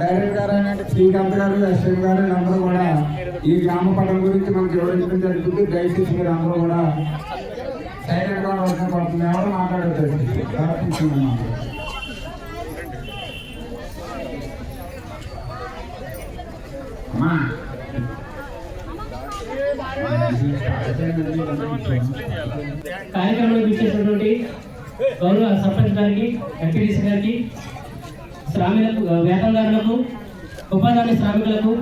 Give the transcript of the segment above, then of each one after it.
Director గారు శ్రీకాంత్ గారు S M గారు అందరూ కూడా ఈ గ్రామ పటం గురించి మనకు వివరించడం జరుగుతుంది. దయచేసి మీరు అందరూ కూడా సైలెంట్గా అవసరం పడుతుంది. ఎవరు మాట్లాడలేదు కార్యక్రమంలో అమ్మా గౌరవ సర్పంచ్ గారికి ఎంపీడీసీ గారికి శ్రామికులకు వేతనదారులకు ఉపాధి శ్రామికులకు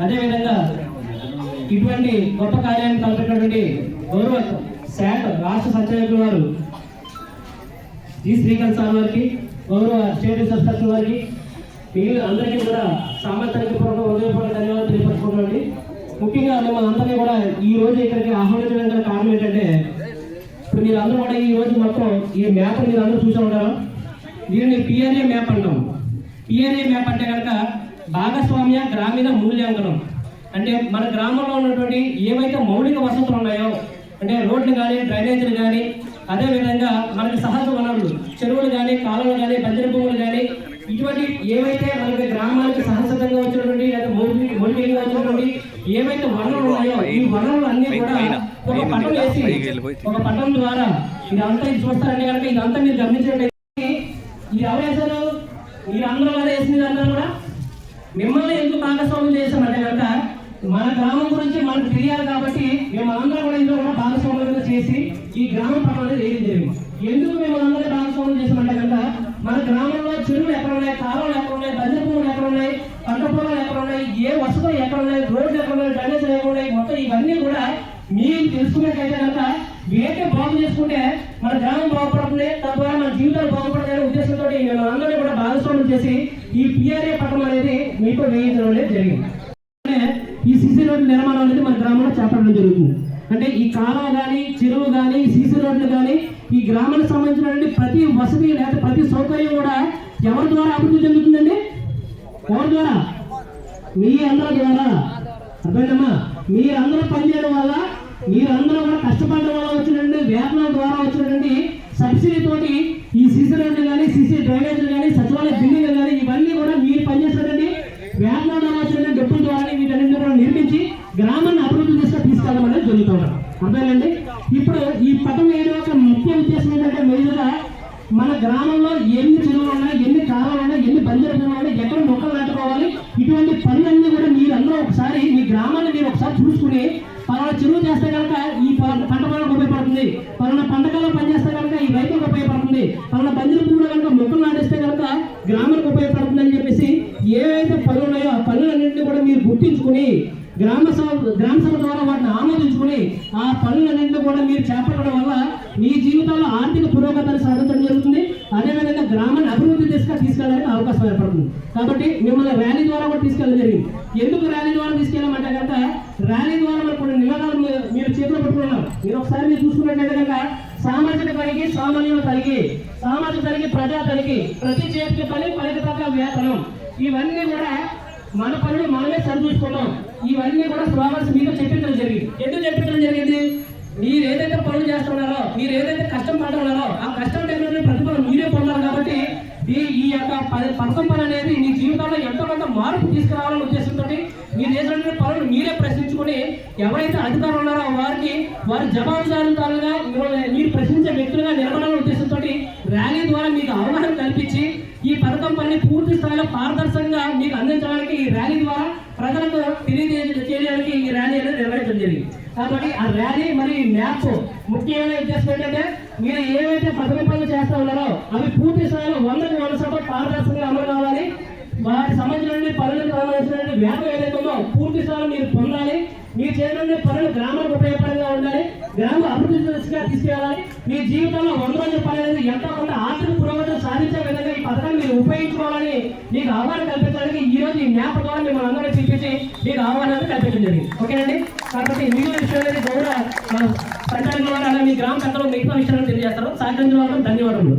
అదేవిధంగా ఇటువంటి గొప్ప కార్యాన్ని తలపెట్టినటువంటి గౌరవ శాఖ రాష్ట్ర సంచాలకుల వారు జి. శ్రీకాంత్ సార్ వారికి గౌరవ స్టేట్ సర్పంచ్ వారికి మిగిలిన అందరికీ కూడా సామర్థ్యానికి పూర్వక హృదయపూర్వక ధన్యవాదాలు తెలియపరచుకోండి ముఖ్యంగా మిమ్మల్ని అందరినీ కూడా ఈ రోజు ఇక్కడికి ఆహ్వానించడానికి కారణం ఏంటంటే ఇప్పుడు మీరు అందరూ కూడా ఈ రోజు మొత్తం ఈ మ్యాప్ మీరు అందరూ చూసి ఉంటారు? దీనిని పిఆర్ఏ మ్యాప్ అంటాం. పిఆర్ఏ మ్యాప్ అంటే కనుక భాగస్వామ్య గ్రామీణ మూల్యాంకనం. అంటే మన గ్రామంలో ఉన్నటువంటి ఏవైతే మౌలిక వసతులు ఉన్నాయో అంటే రోడ్లు కానీ డ్రైనేజీలు కానీ అదేవిధంగా మనకి సహజ వనరులు చెరువులు కానీ కాలువలు కానీ బంజరు భూములు కానీ ఇటువంటి ఏవైతే మనకి గ్రామానికి సహజంగా వచ్చినటువంటి లేదా మౌలిక మౌలికంగా వచ్చినటువంటి ఏవైతే వనరులు ఉన్నాయో ఈ వనరులు అన్ని కూడా ఒక పట్టం వేసి ఒక పట్టం ద్వారా ఇదంతా ఇది చూస్తారంటే కనుక ఇదంతా మీరు గమనించినట్లయితే ఇది ఎవరు వేశారు మీరు అందరూ కూడా వేసింది అందరూ కూడా మిమ్మల్ని ఎందుకు భాగస్వామ్యం చేశామంటే కనుక మన గ్రామం గురించి మనకు తెలియాలి కాబట్టి మేము అందరం కూడా ఇందులో కూడా భాగస్వామ్యం చేసి ఈ గ్రామ పట్ల అనేది వేయడం జరిగింది. ఎందుకు మేము అందరూ భాగస్వామ్యం చేసామంటే కనుక మన గ్రామంలో చెరువులు ఎక్కడ ఉన్నాయి కాలువలు ఎక్కడ ఉన్నాయి బంజర పువ్వులు ఎక్కడ ఉన్నాయి పంట పొలాలు ఎక్కడ ఉన్నాయి ఏ వసతులు ఎక్కడ ఉన్నాయి రోడ్లు ఎక్కడ ఉన్నాయి డ్రైనేజ్ ఎక్కడ ఉన్నాయి మొత్తం ఇవన్నీ కూడా మీరు తెలుసుకున్నట్టయితే కనుక వేటే బాగు చేసుకుంటే మన గ్రామం బాగుపడుతుంది? తద్వారా మన జీవితాలు బాగుపడతాయనే ఉద్దేశంతో మేము అందరినీ కూడా భాగస్వామ్యం చేసి ఈ పిఆర్ఏ పట్టణం అనేది మీకు వేయించడం అనేది జరిగింది. ఈ సీసీ రోడ్డు నిర్మాణం అనేది మన గ్రామంలో చేపట్టడం జరుగుతుంది. అంటే ఈ కాలువ కానీ చెరువు కానీ సీసీ రోడ్లు కానీ ఈ గ్రామానికి సంబంధించినటువంటి ప్రతి వసతి లేదా ప్రతి సౌకర్యం కూడా ఎవరి ద్వారా అభివృద్ధి చెందుతుందండి? ఎవరి ద్వారా? మీ అందరి ద్వారా. అర్థమైందమ్మా? మీరందరూ పనిచేయడం వల్ల మీరందరూ కూడా కష్టపడడం వల్ల వచ్చినటువంటి వేతనం ద్వారా వచ్చినటువంటి సబ్సిడీ తోటి ఈ సీసీ రోడ్లు కానీ సీసీ డ్రైనేజీలు కానీ సచివాలయ బిల్డింగ్లు కానీ ఇవన్నీ కూడా మీరు పనిచేసినటువంటి వేతనం ద్వారా వచ్చినటువంటి డబ్బుల ద్వారా వీటన్నింటినీ కూడా నిర్మించి గ్రామాన్ని అభివృద్ధి దిశగా తీసుకెళ్ళడం అనేది జరుగుతుంది అర్థమైందండి? ఇప్పుడు ఈ పథకం ఏదో ఒక ముఖ్య ఉద్దేశం ఏంటంటే మెయిన్గా మన గ్రామంలో ఎన్ని చెరువులు ఉన్నాయి ఎన్ని కాలువలు ఉన్నాయి ఎన్ని బంజరు ఉన్నాయి ఎక్కడ మొక్కలు నాటుకోవాలి ఇటువంటి పనులన్నీ కూడా మీరు అందరూ ఒకసారి మీ గ్రామాన్ని మీరు ఒకసారి చూసుకుని పలానా చెరువు చేస్తే కనుక ఈ పంట పొలాలకు ఉపయోగపడుతుంది. పలానా పంటకాలం పనిచేస్తే కనుక ఈ రైతులకు ఉపయోగపడుతుంది. పలానా బంజరు పువ్వులు కనుక మొక్కలు నాటిస్తే కనుక గ్రామాలకు ఉపయోగపడుతుంది అని చెప్పేసి ఏవైతే పనులు ఉన్నాయో ఆ పనులన్నింటినీ కూడా మీరు గుర్తించుకుని గ్రామ సభ గ్రామ సభ ద్వారా వాటిని ఆమోదించుకుని ఆ పనులన్నింటినీ కూడా మీరు చేపట్టడం వల్ల మీ జీవితంలో ఆర్థిక పురోగతిని సాధించడం జరుగుతుంది. అదేవిధంగా గ్రామాన్ని అభివృద్ధి దిశగా తీసుకెళ్ళడానికి అవకాశం ఏర్పడుతుంది. కాబట్టి మిమ్మల్ని ర్యాలీ ద్వారా కూడా తీసుకెళ్ళడం జరిగింది. ఎందుకు ర్యాలీ ద్వారా తీసుకెళ్ళామంటే కనుక ర్యాలీ ద్వారా మరి కొన్ని నినాదాలు మీరు- చేతిలో పెట్టుకున్నారు మీరు ఒకసారి మీరు చూసుకున్నట్లయితే కనుక సామాజిక పనికి సామాన్యుల తనిఖీ సామాజిక తనిఖీ ప్రజా తనిఖీ ప్రతి చేతికి పని పనికి తగ్గ వేతనం. ఇవన్నీ కూడా మన పనులు మనమే సరిచూసుకున్నాం. ఇవన్నీ కూడా స్లోగన్స్ మీతో చెప్పించడం జరిగింది. ఎందుకు చెప్పించడం జరిగింది? మీరు ఏదైతే పనులు చేస్తున్నారో మీరు ఏదైతే కష్టం పడుతున్నారో ఆ కష్టం టైంలో ప్రతిఫలం మీరే పొందాలి కాబట్టి ఈ ఈ యొక్క పది పథకం పని అనేది మీ జీవితంలో ఎంతో కొంత మార్పు తీసుకురావాలని ఉద్దేశం మీరు చేసినటువంటి పనులు మీరే ప్రశ్నించుకొని ఎవరైతే అధికారులు ఉన్నారో వారికి వారి జవాబుదారులుగా మిమ్మల్ని మీరు ప్రశ్నించే వ్యక్తులుగా నిలబడాలని ఉద్దేశంతో ర్యాలీ ద్వారా మీకు అవగాహన కల్పించి ఈ పథకం పని పూర్తి స్థాయిలో పారదర్శకంగా మీకు అందించడానికి ఈ ర్యాలీ ద్వారా ప్రజలకు తెలియజేయడానికి ఈ ర్యాలీ అనేది నిర్వహించడం జరిగింది. కాబట్టి ఆ ర్యాలీ మరి మ్యాప్ ముఖ్యమైన ఉద్దేశం ఏంటంటే మీరు ఏవైతే పథకం పనులు చేస్తా ఉన్నారో అవి పూర్తి స్థాయిలో వందకు వంద వాటి సంబంధించిన పనులకు సంబంధించిన వ్యాపం ఏదైతే ఉందో పూర్తి స్థాయిలో మీరు పొందాలి. మీరు చేసిన పనులు గ్రామానికి ఉపయోగపరంగా ఉండాలి. గ్రామ అభివృద్ధి దిశగా తీసుకెళ్ళాలి. మీ జీవితంలో వంద రోజుల పని అనేది ఎంతో కొంత ఆర్థిక పురోగతి సాధించే విధంగా ఈ పథకాన్ని మీరు ఉపయోగించుకోవాలని మీకు అవగాహన కల్పించడానికి ఈ రోజు ఈ మ్యాప్ ద్వారా మిమ్మల్ని అందరూ చూపించి మీకు అవగాహన కల్పించడం జరిగింది. ఓకేనండి? కాబట్టి మిగిలిన విషయం అనేది గౌరవ మన సంచాలకుల ద్వారా అలాగే మీ గ్రామ పెద్దలు మిగతా విషయాలను తెలియజేస్తారు. సహకరించిన వాళ్ళకి ధన్యవాదములు.